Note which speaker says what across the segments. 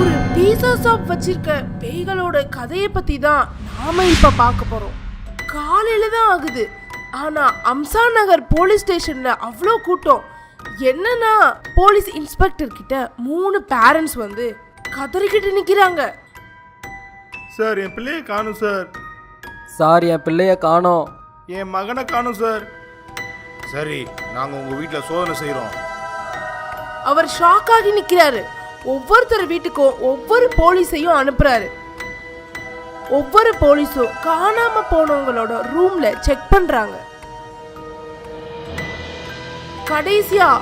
Speaker 1: ஒரு பீஸா ஷாப் வச்சிருக்க பேய்களோட கதையை பத்தி தான் நாம இப்ப பார்க்க போறோம். காலையில தான் ஆகுது. ஆனா அம்சா நகர் போலீஸ் ஸ்டேஷன்ல அவ்வளோ கூட்டம். என்னன்னா போலீஸ் இன்ஸ்பெக்டர் கிட்ட மூணு பேரண்ட்ஸ் வந்து கதறிக்கிட்டு நிக்கிறாங்க.
Speaker 2: சார் என் பிள்ளையை காணும் சார்.
Speaker 3: சார் என் பிள்ளைய காணோம்.
Speaker 2: என் மகனை காணும் சார். சரி நாங்கள் உங்கள் வீட்டில் சோதனை செய்கிறோம்
Speaker 1: அவர் ஷாக் ஆகி நிக்கிறாரு. ஒவ்வொருத்தர் வீட்டுக்கும் ஒவ்வொரு போலீஸையும் அனுப்புறாரு. ஒவ்வொரு போலீஸும் காணாம போனவங்களோட ரூம்ல செக் பண்றாங்க. கடைசியா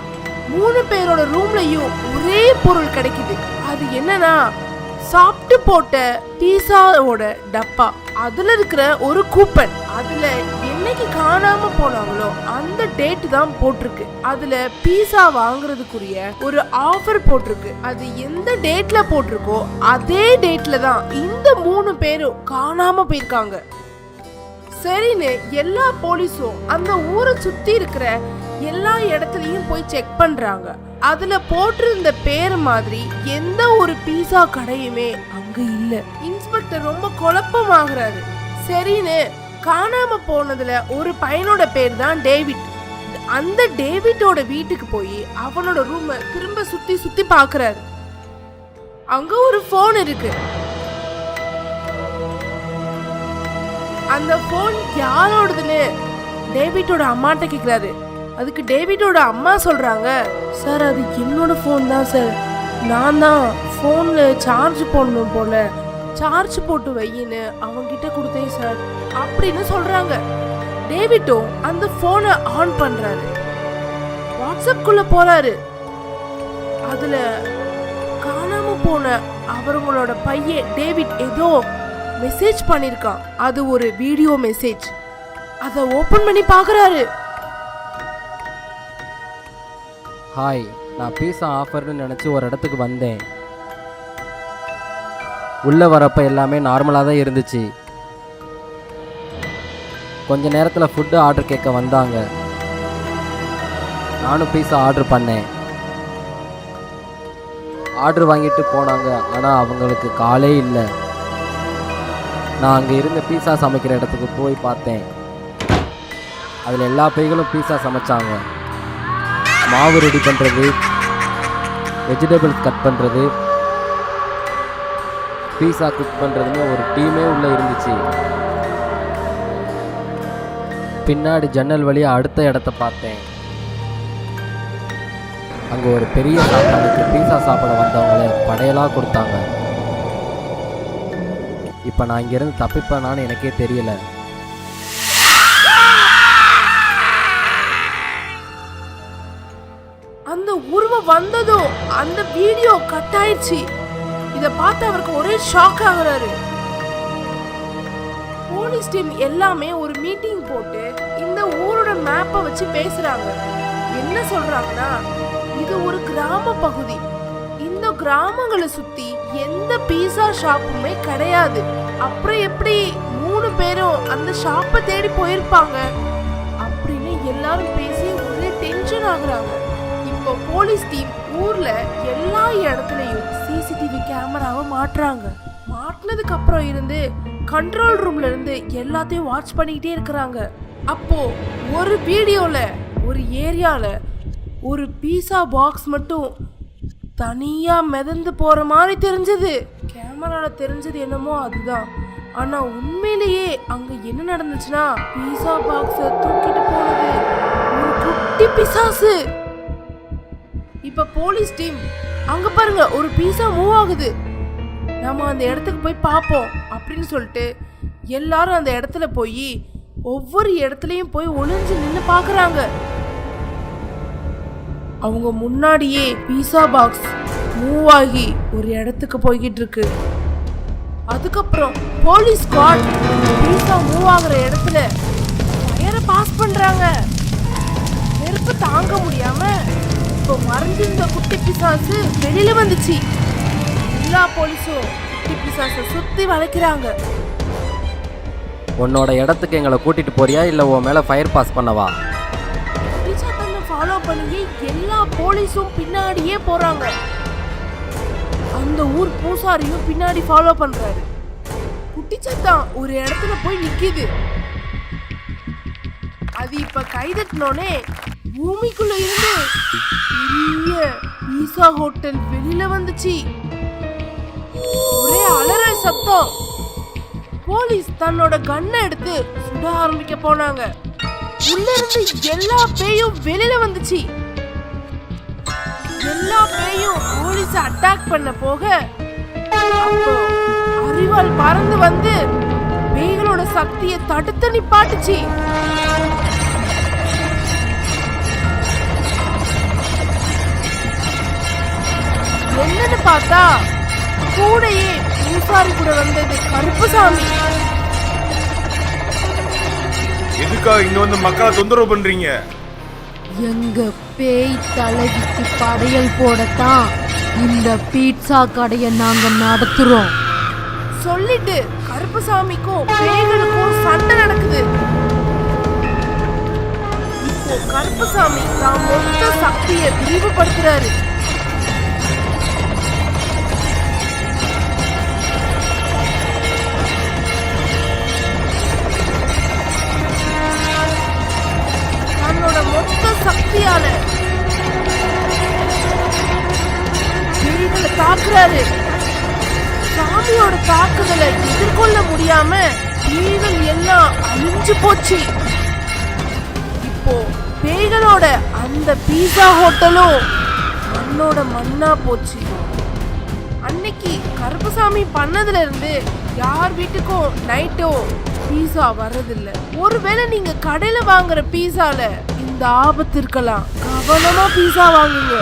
Speaker 1: மூணு பேரோட ரூம்லயும் ஒரே பொருள் கிடைக்குது. அது என்னன்னா சாப்பிட்டு போட்ட பீஸாவோட டப்பா. அதுல இருக்கிற ஒரு கூப்பன் அதுல என்னைக்கு காணாம போனாங்களோ அந்த டேட் தான் போட்டிருக்கு. அதுல பீஸா வாங்குறதுக்குரிய ஒரு ஆஃபர் போட்டிருக்கு. அது எந்த டேட்ல போட்டிருக்கோ அதே டேட்ல தான் இந்த மூணு பேரும் காணாம போயிருக்காங்க. சரின்னு எல்லா போலீஸும் அந்த ஊரை சுத்தி இருக்கிற எல்லா இடத்துலையும் போய் செக் பண்றாங்க. அதுல போட்டிருந்த பேர் மாதிரி எந்த ஒரு பீஸா கடையுமே அங்க இல்ல. இன்ஸ்பெக்டர் ரொம்ப குழப்பமாகறாரு. சரின்னு காணாம போனதுல ஒரு பையனோட பேர் தான் டேவிட். அந்த டேவிட்டோட வீட்டுக்கு போய் அவனோட ரூமை திரும்ப சுத்தி சுத்தி பாக்குறாரு. அங்க ஒரு ஃபோன் இருக்கு. அந்த ஃபோன் யாரோடதுன்னு டேவிட்டோட அம்மாட்ட கேக்குறாரு. அதுக்கு டேவிட்டோட அம்மா சொல்றாங்க சார் அது என்னோட ஃபோன் தான் சார். நான் தான் ஃபோனில் சார்ஜ் போடணும் போல. சார்ஜ் போட்டு வையின்னு அவங்கிட்ட கொடுத்தேன் சார் அப்படின்னு சொல்கிறாங்க டேவிட்டோ அந்த ஃபோனை ஆன் பண்ணுறாரு வாட்ஸ்அப்குள்ள போகிறாரு அதில் காணாமல் போன அவங்களோட பையன் டேவிட் ஏதோ மெசேஜ் பண்ணியிருக்கான் அது ஒரு வீடியோ மெசேஜ் அதை ஓப்பன் பண்ணி பார்க்குறாரு.
Speaker 3: ஹாய் நான் பீஸா ஆஃபர்னு நினச்சி ஒரு இடத்துக்கு வந்தேன். உள்ளே வரப்போ எல்லாமே நார்மலாக தான் இருந்துச்சு. கொஞ்ச நேரத்தில் ஃபுட்டு ஆர்டர் கேட்க வந்தாங்க. நானும் பீஸா ஆர்டர் பண்ணேன். ஆர்டர் வாங்கிட்டு போனாங்க. ஆனால் அவங்களுக்கு காலே இல்லை. நான் அங்கே இருந்த பீஸா சமைக்கிற இடத்துக்கு போய் பார்த்தேன். அதில் எல்லா பைகளும் பீஸா சமைச்சாங்க. மாவு ரெடி பண்ணுறது வெஜிடபிள்ஸ் கட் பண்ணுறது பீஸா குக் பண்ணுறதுன்னு ஒரு டீமே உள்ளே இருந்துச்சு. பின்னாடி ஜன்னல் வழியாக அடுத்த இடத்த பார்த்தேன். அங்கே ஒரு பெரிய சாப்பாடுக்கு பீஸா சாப்பிட வந்தவங்கள படையலாக கொடுத்தாங்க. இப்போ நான் இங்கேருந்து தப்பிப்பேனான்னு எனக்கே தெரியல.
Speaker 1: அந்த உருவம் வந்ததும் அந்த வீடியோ கட் ஆயிடுச்சு. இத பார்த்து அவருக்கு ஒரே ஷாக் ஆகுறாரு. போலீஸ் டீம் எல்லாமே ஒரு மீட்டிங் போட்டு இந்த ஊரோட மேப்பை வச்சு பேசுறாங்க. என்ன சொல்றாங்கன்னா இது ஒரு கிராம பகுதி. இந்த கிராமங்களை சுத்தி எந்த பீஸா ஷாப்புமே கிடையாது. அப்புறம் எப்படி மூணு பேரும் அந்த ஷாப்பை தேடி போயிருப்பாங்க? அப்படின்னு எல்லாரும் பேசி ஒரே டென்ஷன் ஆகுறாங்க. இப்போ போலீஸ் டீம் ஊர்ல எல்லா இடத்துலையும் சிசிடிவி கேமராவை மாட்டுறாங்க. மாட்டினதுக்கு அப்புறம் இருந்து கண்ட்ரோல் ரூம்ல இருந்து எல்லாத்தையும் வாட்ச் பண்ணிக்கிட்டே இருக்கிறாங்க. அப்போ ஒரு வீடியோல ஒரு ஏரியால ஒரு பீஸா பாக்ஸ் மட்டும் தனியா மிதந்து போற மாதிரி தெரிஞ்சது. கேமரால தெரிஞ்சது என்னமோ அதுதான். ஆனா உண்மையிலேயே அங்க என்ன நடந்துச்சுன்னா பீஸா பாக்ஸ தூக்கிட்டு போனது. ஒரு குட்டி பிசாசு. இப்ப போலீஸ் டீம் அங்க பாருங்க ஒரு பீஸா மூவ் ஆகுது. நம்ம அந்த இடத்துக்கு போய் பார்ப்போம் அப்படின்னு சொல்லிட்டு எல்லாரும் அந்த இடத்துல போய் ஒவ்வொரு இடத்துலையும் போய் ஒளிஞ்சு நின்று பார்க்குறாங்க. அவங்க முன்னாடியே பீஸா பாக்ஸ் மூவ் ஆகி ஒரு இடத்துக்கு போய்கிட்டு இருக்கு. அதுக்கப்புறம் போலீஸ் ஸ்குவாட் பீஸா மூவ் ஆகுற இடத்துல ஃபயரை பாஸ் பண்ணுறாங்க நெருப்பு தாங்க முடியாமல் இப்போ மறைஞ்சிருந்த குட்டி பிசாசு வெளியில வந்துச்சு. எல்லா போலீஸும் குட்டி பிசாசை சுத்தி வளைக்கிறாங்க.
Speaker 3: உன்னோட இடத்துக்கு எங்களை கூட்டிகிட்டு போறியா? இல்லை உன் மேலே ஃபயர் பாஸ் பண்ணவா?
Speaker 1: ஃபாலோ பண்ணியே எல்லா போலீஸும் பின்னாடியே போறாங்க. அந்த ஊர் பூசாரியும் பின்னாடி ஃபாலோ பண்றாரு. குட்டிச்சத்தான் ஒரு இடத்துல போய் நிக்குது. அது இப்ப கைதட்டினோனே பூமிக்குள்ள இருந்து பெரிய ஈசா ஹோட்டல் வெளியில வந்துச்சு. ஒரே அலறல் சத்தம். போலீஸ் தன்னோட கன்னை எடுத்து சுட ஆரம்பிக்க போனாங்க. உள்ள இருந்து எல்லா பேயும் வெளியில வந்துச்சு. எல்லா பேயும் போலீஸ் அட்டாக் பண்ண போக அறிவால் பறந்து வந்து பேய்களோட சக்தியை தடுத்து நிப்பாட்டுச்சு. பார்த்தா கூடையே பூசாரி கூட வந்தது கருப்புசாமி.
Speaker 2: எதுக்காக இங்க வந்து மக்களை தொந்தரவு பண்றீங்க?
Speaker 4: எங்க பேய் தலைவிக்கு படையல் போடத்தான் இந்த பீட்சா கடையை நாங்க நடத்துறோம்.
Speaker 1: சொல்லிட்டு கருப்புசாமிக்கும் பேய்களுக்கும் சண்டை நடக்குது. இப்போ கருப்புசாமி தான் மொத்த சக்தியை விரிவுபடுத்துறாரு. முடியாது சாமியோட தாக்குதலை எதிர்கொள்ள முடியாம பேய்கள் எல்லாம் அழிஞ்சு போச்சு. இப்போ பேய்களோட அந்த பீஸா ஹோட்டலும் மண்ணோட மண்ணா போச்சு. அன்னைக்கு கருப்பசாமி பண்ணதுல இருந்து யார் வீட்டுக்கும் நைட்டோ பீஸா வர்றதில்ல. ஒருவேளை நீங்க கடையில வாங்குற பீஸால இந்த ஆபத்து இருக்கலாம். கவனமா பீஸா வாங்குங்க.